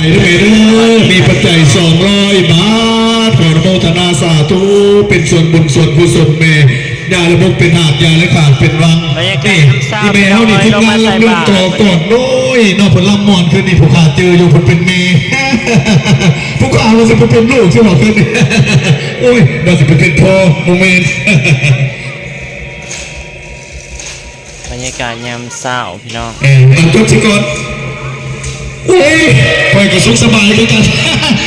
ไปเรื่อยๆมีปัจจัยสองร้อยบาทขออนุโมทนาสาธุเป็นส่วนบุญส่วนกุศลเมยาละบกเป็นหาบยาและขาดเป็นวังบรรยากาศนี่น้ำซ่าที่แมวนี่ไปทีมลงงานมาใส่ลำเรื่องบาตรต่อก่อนโอ้ยนอกผลลำมอนคืนนี้ผู้ขาเจออยู่คนเป็นเมย์ผู้ขาเราจะเป็นลูกใช่ไหมคืนนี้โอ้ยเราจะเป็นพ่อโมเมนต์บรรยากาศยามเช้าพี่น้องเออมันจบสิก่อน โอ้ยคอยกับสุขสบายคือกัน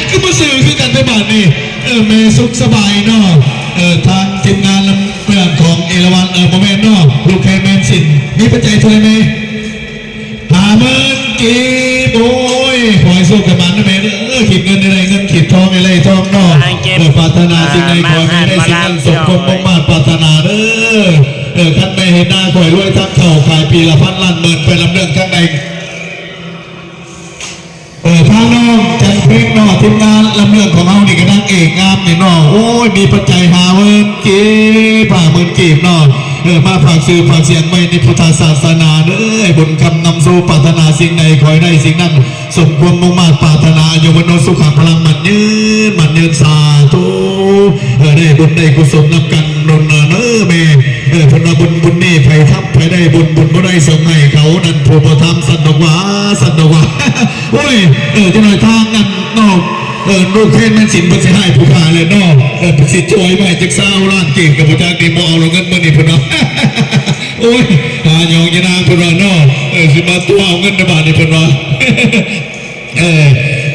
ก็มาสื่อคือกันในบ้านนี่เออเมย์สุขสบายเนาะเออทางทีมงานลำเรื่องของเอราวันเออโมเมนต์เนาะลูกแคเมนสินมีปัจจัยช่วยไหมหาเงินกีบโอ้ยขอให้สู้กับมันนะเมย์เออขีดเงินอะไรเงินขีดทองอะไรทองเนาะเออปรารถนาสิ่งใดขอให้ได้สิ่งนั้นสมความมุ่งมั่นปรารถนาเด้อเออคันไม่เห็นหน้าข่อยรวยทั้งเข่าขายปีละพันล้านหมื่นไปลำเรื่องข้างใน เออพาน้องจัน เพลงเนอทีมงานลำเรื่องของเรานี่ก็นางเอกงามนี่เนอโอ้ยมีปัจจัยหาเวินกีผ่าเมินกีบเนอเออมาฝากซื้อฝากเสียงไว้ในพุทธศาสนาเด้อบุญคำนำสู่ปรารถนาสิ่งใดขอให้ได้สิ่งนั้นสมความมุ่งมั่นปรารถนาอยู่บนโนสุขพลังมันยืนมันยืนสาธุเออได้บุญได้กุศลนำกันนนเนอเม เออพนบุญบุญนี่ไผทับไผได้บุญบุญบ่ได้สมให้เขานั่นผู้บ่ทำสันดอกหวาสันดอกหวาโอ้ยเออจะหน่อยทางนั้นนอกเออลูกเทนแม่นสินบ่สิให้ผู้ขาเลยนอกเออสิช่วยไว้จักเศร้าล้านเกีบกับบ่จักดีบ่เอาแล้วเงินมื้อนี้พุ่นเนาะโอ้ยหายองยนางพุ่นว่านาะเออสิมาตัวเอาเงินในบาทนี่พุ่นว่าเออ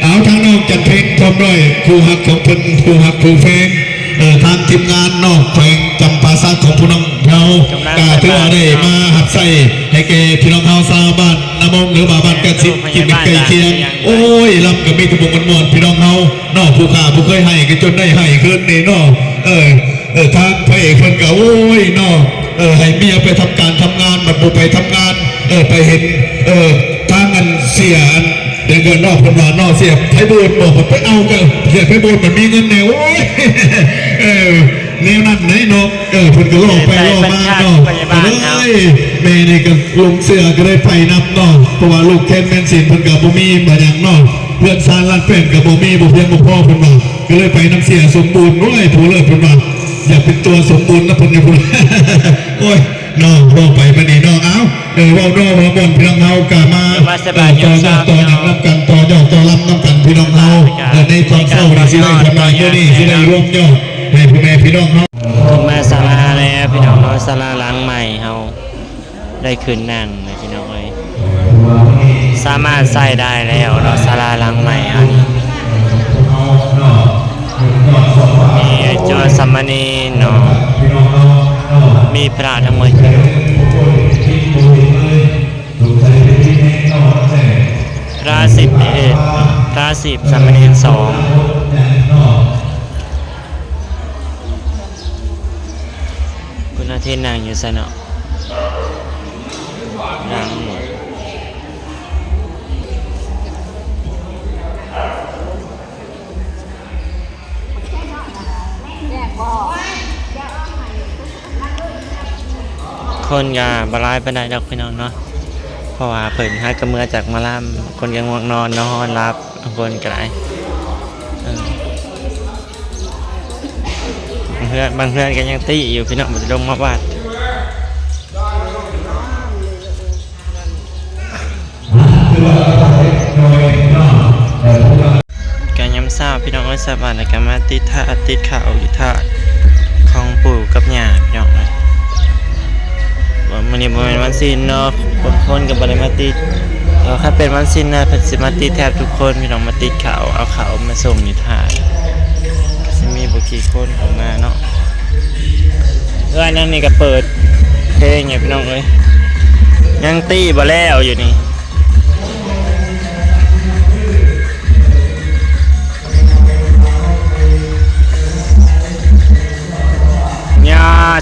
เอาทางนอกจัดเพลงพร้อมด้วยครูฮักของเพิ่นครูฮักครูเพ ลงเออทางทีมงานนอกเพลงจำปาซักของผู้น้องเรากาถือว่าได้มาหัดใส่ให้แก่พี่น้องเฮาชาวบ้านนามงหรือบ่าบ้านกันสิกินเป็นไก่เคียง โอ้ยลำกับมีทุกบุญกันหมดพี่น้องเฮานอกผู้ขาผู้เคยให้กันจนได้ให้ขึ้นนี่นอกเออเออทางพระเอกเพิ่นก็โอ้ยนอกเออให้เมียไปทำการทำงานบัดบ่ไปทำงาน เออไปเห็นเออทางอันเสียอัน เดี๋ยวเกินนอกคนมานอกเสียบไทบูนบอกผมไปเอากันเสียบไทบูนมันมีเงินแนวโอ้ยเออแนวนั้นไหนนกเออพิ่นก็ล่อไปล่อมาเนาะเอ้ยแม่นี่ก็ลงเสือก็ได้ไปนำเนาะเพราะว่าลูกแคนแมนสินพิ่นก็บ่มีมาอย่างเนาะเพื่อนซานลานเป็นก็บ่มีบ่เพียงบ่พ่อพิ่นว่าก็เลยไปน้ำเสียสมบูรณ์โอ้ยผู้เลิศพิ่นว่า อยากเป็นตัวสมบูรณ์นะเพิ่นอยู่พุ่นโอ้ยน้องบอกไปมานี่น้องเอ้าเออเว้าน้องว่าบ่นพี่น้องเฮากะมาต่อต่อต่อหนังรับกันต่อยอดต่อลำน้ำกันพี่น้องเฮาเออในความเศร้านี่สิได้ทำลายเยอะนี่สิได้ร่วมยอดให้พ่อแม่พี่น้องเฮาถึงมาศาลาแล้วพี่น้องเนาะศาลาหลังใหม่เฮาได้คืนนั่งเลยพี่น้องเอ้ยสามารถใส่ได้แล้วเนาะศาลาหลังใหม่เฮานี่มี จอสัมมณีเนาะมีพระทั้งหมดพระสิบเอ็ดพระสิบสัมมณีสองคุณอาทิตย์นางอยู่สนอะนาง คนกาบลายไปได้ดอกพี่น้องเนาะเพราะว่าเพิ่นฮักกระเมือจากมาล่ามคนยังง่วงนอนนอนรับบางคนก็ได้บางเพื่อนบางเพื่อนก็ยังตีอยู่พี่น้องมันจะลงมาวัดกาาพี่น้องเอ้ยสบายในการมาติดท่าติดข่าวอยู่ท่าของปู่กับหยาพี่น้องเอ้ยมันนี่เป็นวันสิ้นเนาะบางคนกับบริมาติดเออถ้าเป็นวันสิ้นนะเพิ่นสิมาติดแทบทุกคนพี่น้องมาติดข่าวเอาข่าวมาส่งอยู่ท่าก็สิมีบุกี่คนออกมาเนาะเอ้ยนั่นนี่ก็เปิดเพลงอยู่พี่น้องเอ้ยยังตีบ่แล้วอยู่นี่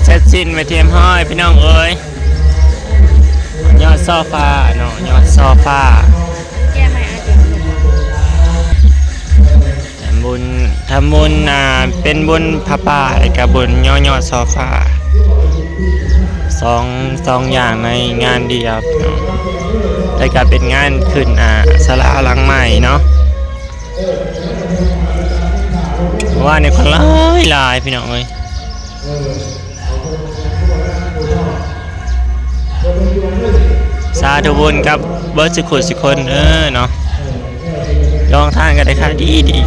เช็ดชิ้นไว้เทียมห้อยพี่น้องเอ้ยยอดโซฟาเนาะยอดโซฟาทำบุญทำบุญอ่าเป็นบุญพระป่าและกับบุญยอดยอดโซฟาสองสองอย่างในงานเดียวเนาะและก็เป็นงานขึ้นอ่าสลาหลังใหม่เนาะว่าในคนหลายหลายพี่น้องเอ้ย สาธุบุญกับเบิร์ดสิขุดสิคนเออเนาะลองทานกันได้ค่ะดีดี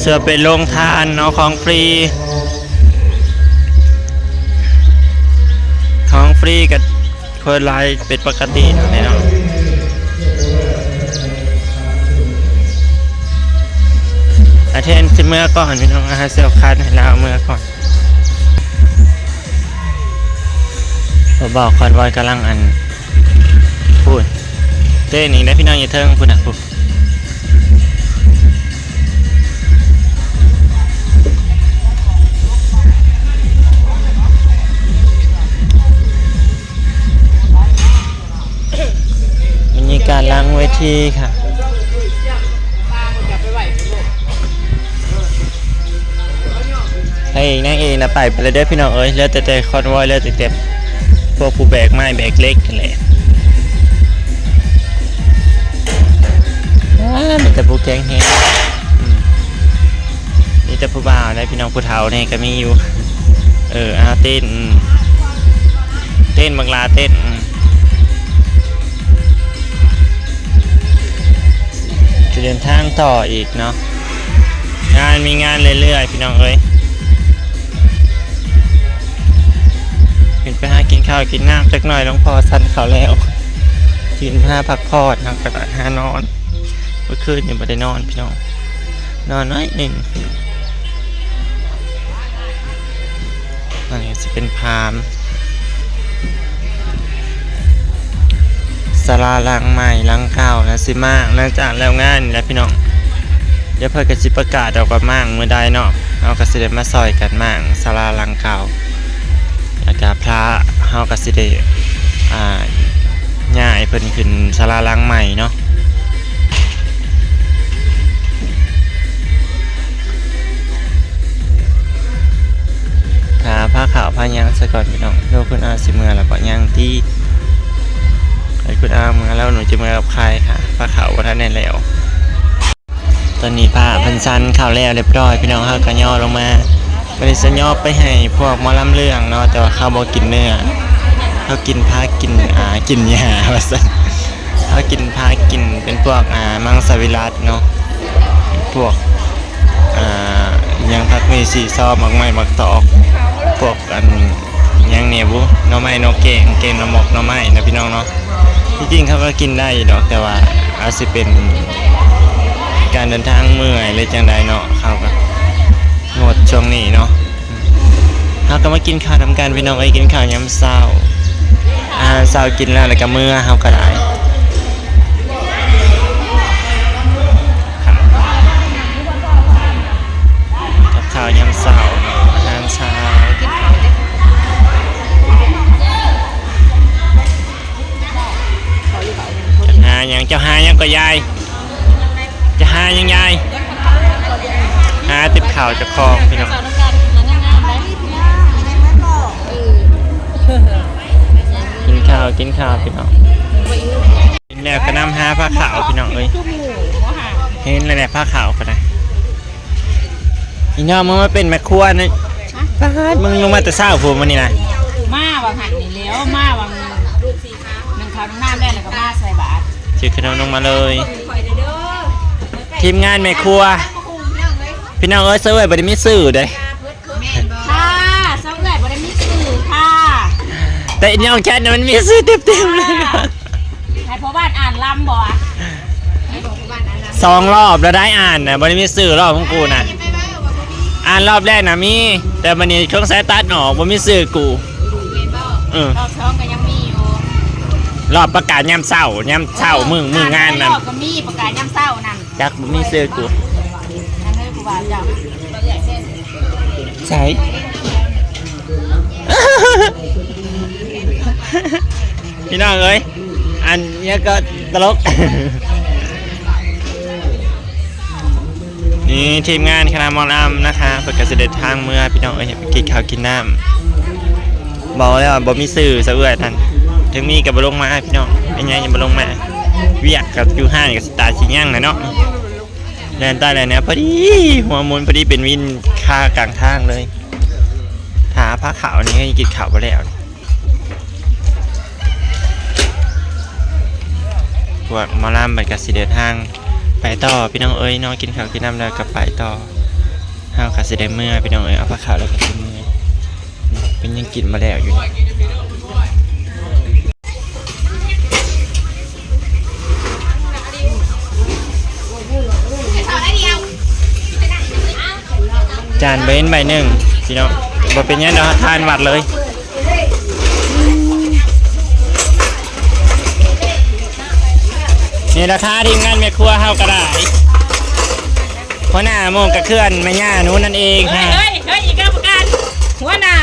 เสื้อเป็นโรงทานเนาะของฟรี ของฟรีกับคนไลน์เป็นปกติเนาะแน่นอาเทนที่เมื่อก่อนพี่น้องอาหารเซลคันให้เราเมื่อก่อน ผมบอกคอนวอยกำลังอันพูดเต้นอีกแล้พี่น้องอย่าเทิงพูดนะพูดมีการล้างเวทีค่ะให้เองนั่งเองนะไปไปเลยเด้อพี่น้องเอ้ยเลือแต่แต่คอนวอยเลือแต่แต่ พวกผู้แบกไม้แบกเล็กกันแหละอ่ามีแต่ผู้แกงเฮงอืมมีแต่ผู้บ่าวและพี่น้องผู้เฒ่าเนี่ยก็มีอยู่ เอออาเต้นอืมเต้นบังลาเต้นอืมจะเดินทางต่ออีกเนาะงานมีงานเรื่อยๆพี่น้องเอ้ย ไปหากินข้าวกินน้ำจักหน่อยหลวงพ่อสั่นเขาแล้วกินผ้าพักผ่อนนะกระดาษห้านอนเมื่อคืนยังไม่ได้นอนพี่น้อง นอนน้อยหนึ่งอันนี้จะเป็นพามสลาลังใหม่ลังเก่านะสิมากหลังจากแล้วงานนี่แหล้วพี่น้อง เดี๋ยวเพื่อกระจิประกาศออกมามั่งเมื่อใดเนาะเอากระสิเดมาซอยกันมั่งสลาลังเก่า แล้วก็พระเฮากระสิเดอ่าย่ายเพิ่นขึ้นสลาหลังใหม่เนาะขาผ้าขาวผ้ายางซะก่อนพี่น้องดูคุณอาสิเมือแล้วก็ยางที่ไอ้คุณอาเมือแล้วหนูจะเมือกับใครค่ะผ้าขาวว่าท่านแน่แล้ว ตอนนี้ผ้าพันซันข่าวแล้วเรียบร้อยพี่น้องเขาก็ย่อลงมา บริษัทย่อไปให้พวกมอลำเรื่องเนาะแต่ว่าเขาบอกกินเนื้อเขากินผ้ากินอ่ากินยาว่าซั่นเขากินผ้ากินเป็นพวกอ่ามังสวิรัตเนาะพวกอ่ายังพักมีสีซอมักไม้มักตอกพวกอันยังเนี่ยบุน่อไม้นอเก่งเก่งนอหมกน่อไม้นะพี่น้องเนาะที่จริงเขาก็กินได้ดอกแต่ว่าอาจจะเป็นการเดินทางเมื่อยเลยจังใดเนาะ วงนี้เนาะเขาก็มากินข้าวทำการพี่น้องไอ้ยกินข้าวยำเศร้าอาหารเศร้ากินแล้วแล้วก็มื่อเขาก็ได้กับข้าวยำเสาอาหารเช้าจะหายังจะหายังก็ยายจะหายังยาย หาติบข่าวจะคลองพี่น้องกินข้าวกินข้าวพี่น้องกินแล้วก็นำหาผ้าขาวพี่น้องเอ้ยเห็นแล้วแหละผ้าขาวก็ได้อีน้องมึงมาเป็นแม่ครัวนะป้าดมึงลงมาแต่เช้าผมวันนี้นะมาวังหันนี่แล้วมาวังลูกสีขาหนึ่งคำน้ำได้แล้วก็มาใส่บาตรชื่อขนมลงมาเลย ทีมงานแม่ครัว พี่น้องเอ้ยเสื้อไว้บไดิมีสื่อเด้ค่ะสองแบบบ่ได้มีสื่อค่ะแต่อีน้องแค่นั้นมันมีสื่อเต็มๆเลยให้พ่อบ้านอ่านลำบ่อะสองรอบแล้วได้อ่านนะบไดิมีสื่อรอบของกูนะอ่านรอบแรกนะมี แต่วันนี้ช่วงสายตัดออกบ่มีสื่อกูเออรอบสองก็ยังมีอยู่รอบประกาศยามเช้ายามเช้ามึงมึงงานนั่นรอบก็มีประกาศยามเศร้านั่นจักบ่มีสื่อกู นั่นเลยกูว่าเจ้าใช่พี่น้องเอ้ยอันนี้ก็ตลก นี่ทีมงานคณะมอลำนะคะเปิดการเสด็จทางเมื่อพี่น้องเอ้ยไปกินข้าวกินน้ำบอกแล้วว่าบ่มีสื่อซะเอื้อท่านถึงมีกับบลงมาพี่น้องเป็นไงยังบลงมาเวียกกับยูห้ากับสตาร์ชิย่างนะเนาะ แลนใต้แลนเนี่ยพอดีหัวมุนพอดีเป็นวินค่ากลางทางเลยหาผ้าขาวนี่ก็กินขาวไปแล้วพวกมาลามบัดกับสิเดินทาง ไปต่อพี่น้องเอ้ยน้องกินข้าวกินน้ำแล้วก็ไปต่อห้าวกับสิเดเมื่อพี่น้องเอ้ยเอาผ้าขาวแล้วก็สิเมื่อเป็นยังกินมาแล้วอยู่ จานเบนใบหนึ่งพี่น้องบ่เป็นยังเนาะทานหวัดเลยนี่ราคาทีมงานแม่ครัวเฮากระได้หัวหน้าโมงกระเคลื่อนแม่ย่านู้นนั่นเองเฮ้ค่ะเฮ้ยเฮ้ยอีกแล้วประกันหัวหน้า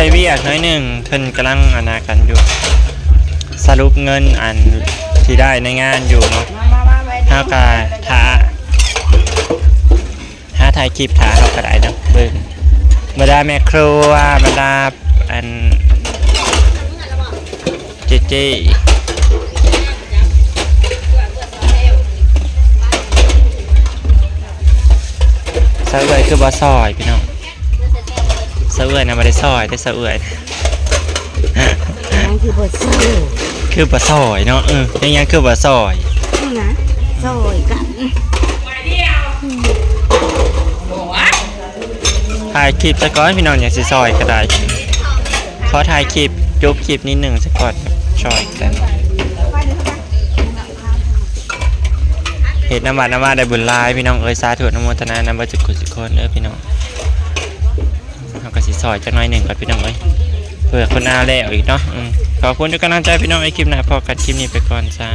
ไปเวียกน้อยหนึ่งเพิ่นกำลังอนากันอยู่ สรุปเงินอันที่ได้ในงานอยู่เนาะเฮากาท้าหาถ่ายคลิปท้าเฮาก็ได้นะเบิ่งบรรดาแม่ครัวบรรดาอันเจเจสะเอื่อยคือบะซอยพี่น้อง สะเอื่อยนะไม่ได้ซอยแต่สะเอื่อยนั่นคือบทสู้คือบะซอยเนาะเออยังยังคือบะซอยนะโซ่กันถ่ายคลิปสักก่อนพี่น้องอย่างสิซอยก็ได้ขอถ่ายคลิปจบคลิปนิดหนึ่งสักก่อนกับซอยกันเหตุน้ำมันน้ำมันได้บุญหลายพี่น้องเอ้ยสาธุอนโมทนานำบัจุกุสิคนเอ้ยพี่น้อง เราก็สิซอยจักหน้อยหนึ่งก่อนพี่น้องเอ้ยเพื่อคนอาแล้วอีกเนาะขอบคุณทุกกำลังใจพี่น้องไอ้คลิปหน้าพอกันคลิปนี้ไปก่อนจ้า